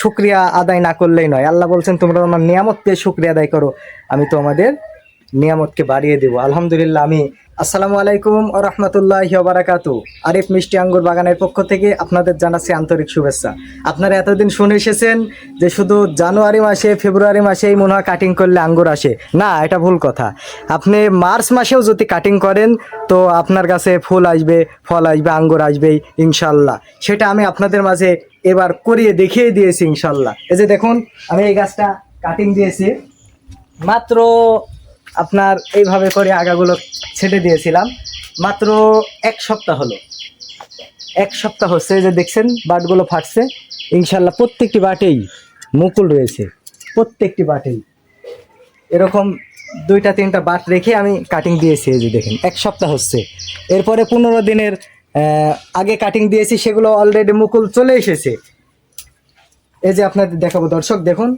শুক্রিয়া আদায় না করলেই নয়। আল্লাহ বলছেন, তোমরা আমার নিয়ামতকে শুক্রিয়া আদায় করো। আমি তোমাদের নিয়ামতকে বাড়িয়ে দেবো। আলহামদুলিল্লাহ, আমি আসসালামু আলাইকুম ও রহমতুল্লাহ বারাকাতু। আরিফ মিষ্টি আঙ্গুর বাগানের পক্ষ থেকে আপনাদের জানাচ্ছি আন্তরিক শুভেচ্ছা। আপনারা এতদিন শুনে এসেছেন যে শুধু জানুয়ারি মাসে, ফেব্রুয়ারি মাসেই মনে হয় কাটিং করলে আঙ্গুর আসে। না, এটা ভুল কথা। আপনি মার্চ মাসেও যদি কাটিং করেন, তো আপনার কাছে ফুল আসবে, ফল আসবে, আঙ্গুর আসবেই ইনশাল্লাহ সেটা আমি আপনাদের মাঝে এবার করিয়ে দেখিয়ে দিয়েছি ইনশাল্লাহ। এই যে দেখুন, আমি এই গাছটা কাটিং দিয়েছি। মাত্র আপনার এইভাবে করে আগাগুলো ছেটে দিয়েছিলাম। মাত্র এক সপ্তাহ হলো। এক সপ্তাহ হচ্ছে যে দেখছেন, বাটগুলো ফাটছে। ইনশাল্লাহ প্রত্যেকটি বাটেই মুকুল রয়েছে। প্রত্যেকটি বাটেই। এরকম দুইটা, তিনটা বাট রেখে আমি কাটিং দিয়েছি এই যে দেখেন, এক সপ্তাহ হচ্ছে। এরপরে পনেরো দিনের আগে কাটিং দিয়েছি, সেগুলো অলরেডি মুকুল চলে এসেছে। এই যে আপনাদের দেখাবো দর্শক, দেখুন।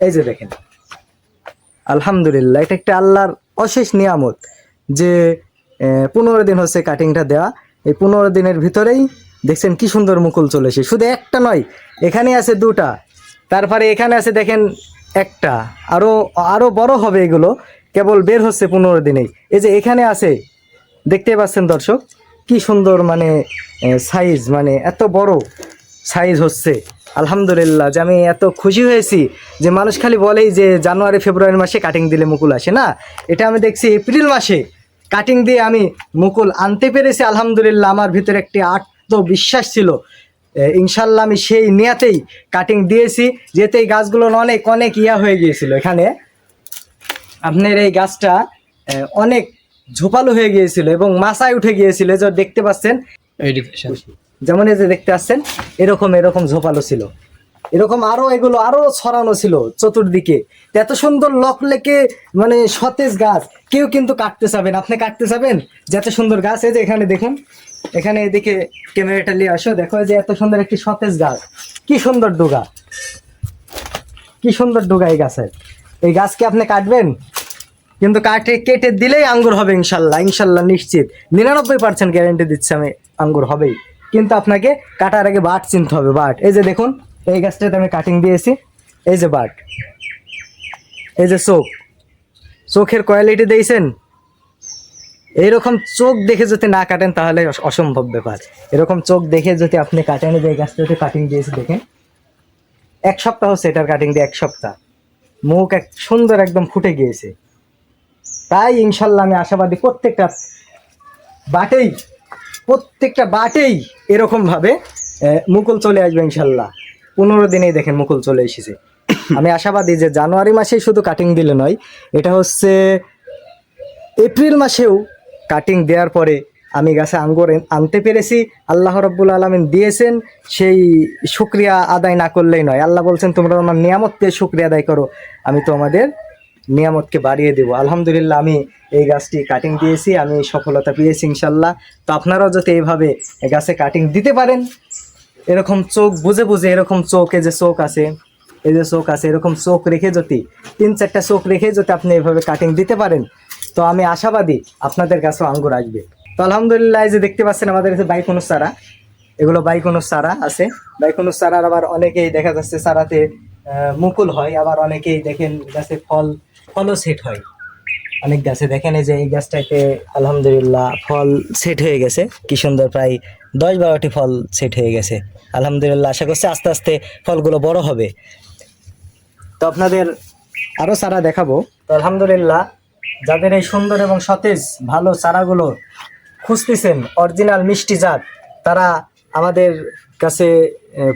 এই যে দেখেন। আলহামদুলিল্লাহ, এটা একটা আল্লাহর অশেষ নিয়ামত যে পনেরো দিন হচ্ছে কাটিংটা দেওয়া এই পনেরো দিনের ভিতরেই দেখছেন কি সুন্দর মুকুল চলেছে শুধু একটা নয়, এখানে আছে দুটা। তারপরে এখানে আছে দেখেন একটা। আরও আরও বড় হবে এগুলো। কেবল বের হচ্ছে পনেরো দিনেই। এই যে এখানে আছে, দেখতে পাচ্ছেন দর্শক? কি সুন্দর মানে সাইজ মানে এত বড় সাইজ হচ্ছে। আলহামদুলিল্লাহ, যে আমি এত খুশি হয়েছি যে মানুষ খালি বলেই যে জানুয়ারি, ফেব্রুয়ারি মাসে কাটিং দিলে মুকুল আসে। না, এটা আমি দেখছি এপ্রিল মাসে কাটিং দিয়ে আমি মুকুল আনতে পেরেছি। আলহামদুলিল্লাহ, আমার ভিতরে একটি আত্মবিশ্বাস ছিল। ইনশাল্লাহ আমি সেই নিয়াতেই কাটিং দিয়েছি যেতে এই গাছগুলো অনেক অনেক ইয়া হয়ে গিয়েছিল এখানে। আপনার এই গাছটা অনেক ঝোপালো হয়ে গিয়েছিল এবং মাথায় উঠে গিয়েছিল যে দেখতে পাচ্ছেন? যেমন এই যে দেখতে পাচ্ছেন এরকম এরকম ঝোপালো ছিল। এরকম আরও এগুলো আরও ছড়ানো ছিল চতুর্দিকে। এত সুন্দর লক লেকে মানে সতেজ গাছ কেউ কিন্তু কাটতে চাবেন আপনি কাটতে চাবেন? যে এত সুন্দর গাছ এই যে এখানে দেখুন। এখানে এদিকে ক্যামেরাটা নিয়ে আসো। দেখো যে এত সুন্দর একটি সতেজ গাছ। কি সুন্দর ডোগা। কি সুন্দর ডোগা এই গাছের। এই গাছকে আপনি কাটবেন? কিন্তু কাটে কেটে দিলেই আঙ্গুর হবে ইনশাল্লাহ ইনশাল্লাহ নিশ্চিত। নিরানব্বই পার্সেন্ট গ্যারেন্টি দিচ্ছে আমি, আঙ্গুর হবেই। কিন্তু আপনাকে কাটার আগে বাট চিনতে হবে, বাট। এই যে দেখুন, এই গাছটাতে আমি কাটিং দিয়েছি, এই যে বাট। এই যে চোখ। চোখের কোয়ালিটি দিয়েছেন। এইরকম চোখ দেখে যদি না কাটেন তাহলে অসম্ভব ব্যাপার। এরকম চোখ দেখে যদি আপনি কাটেন যে গাছটাতে কাটিং দিয়েছি, দেখেন। এক সপ্তাহ হচ্ছে এটার কাটিং দিয়ে এক সপ্তাহ। মুখ এক সুন্দর একদম ফুটে গিয়েছে। তাই ইনশাল্লাহ আমি আশাবাদী প্রত্যেকটা বাটেই প্রত্যেকটা বাটেই এরকম ভাবে মুকুল চলে আসবে ইনশাল্লাহ। পনেরো দিনেই দেখেন মুকুল চলে এসেছে। আমি আশাবাদী যে জানুয়ারি মাসেই শুধু কাটিং দিলে নয়, এটা হচ্ছে এপ্রিল মাসেও কাটিং দেওয়ার পরে আমি গাছে আঙ্গুর আনতে পেরেছি। আল্লাহ রব্বুল আলমিন দিয়েছেন, সেই শুক্রিয়া আদায় না করলেই নয়। আল্লাহ বলছেন, তোমরা আমার নিয়ামতকে শুক্রিয়া আদায় করো। আমি তোমাদের নিয়ামতকে বাড়িয়ে দেবো। আলহামদুলিল্লাহ আমি এই গাছটি কাটিং দিয়েছি আমি সফলতা পেয়েছি ইনশাল্লাহ তো আপনারাও যাতে এইভাবে এই গাছে কাটিং দিতে পারেন এরকম চোখ বুঝে বুঝে এরকম চোখে যে চোখ আছে এই যে চোখ আছে এরকম চোখ রেখে যদি তিন চারটা চোখ রেখে যদি আপনি এভাবে কাটিং দিতে পারেন তো আমি আশাবাদী আপনাদের কাছেও আঙ্গুর আসবে। তো আলহামদুলিল্লাহ এই যে দেখতে পাচ্ছেন আমাদের কাছে বাইকনুস চারা এগুলো বাইকনুস চারা আছে। বাইকনুস চারার আবার অনেকেই দেখা যাচ্ছে আহ, মুকুল হয় আবার অনেকেই দেখেন গাছে ফল ফলও সেট হয় অনেক গাছে দেখেন এই যে এই গাছটাতে আলহামদুলিল্লাহ ফল সেট হয়ে গেছে। কি সুন্দর প্রায় দশ বারোটি ফল সেট হয়ে গেছে। আলহামদুলিল্লাহ আশা করছি আস্তে আস্তে ফলগুলো বড় হবে। তো আপনাদের আরও চারা দেখাবো। তো আলহামদুলিল্লাহ যাদের এই সুন্দর এবং সতেজ ভালো চারাগুলো খুঁজতেছেন অরিজিনাল মিষ্টি জাত, তারা আমাদের কাছে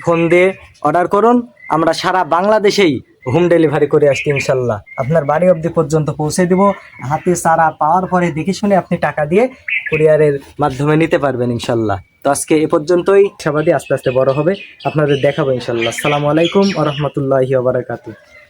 ফোন দিয়ে অর্ডার করুন। আমরা সারা বাংলাদেশেই হোম ডেলিভারি করে আসছি ইনশাল্লাহ। আপনার বাড়ি অবধি পর্যন্ত পৌঁছে দিব। হাতে সারা পাওয়ার পরে দেখে শুনে আপনি টাকা দিয়ে কুরিয়ারের মাধ্যমে নিতে পারবেন ইনশাল্লাহ। তো আজকে এ পর্যন্তই। সবাদি আস্তে আস্তে বড় হবে। আপনাদের দেখাবো ইনশাল্লাহ। আসসালামু আলাইকুম আ রহমতুল্লাহি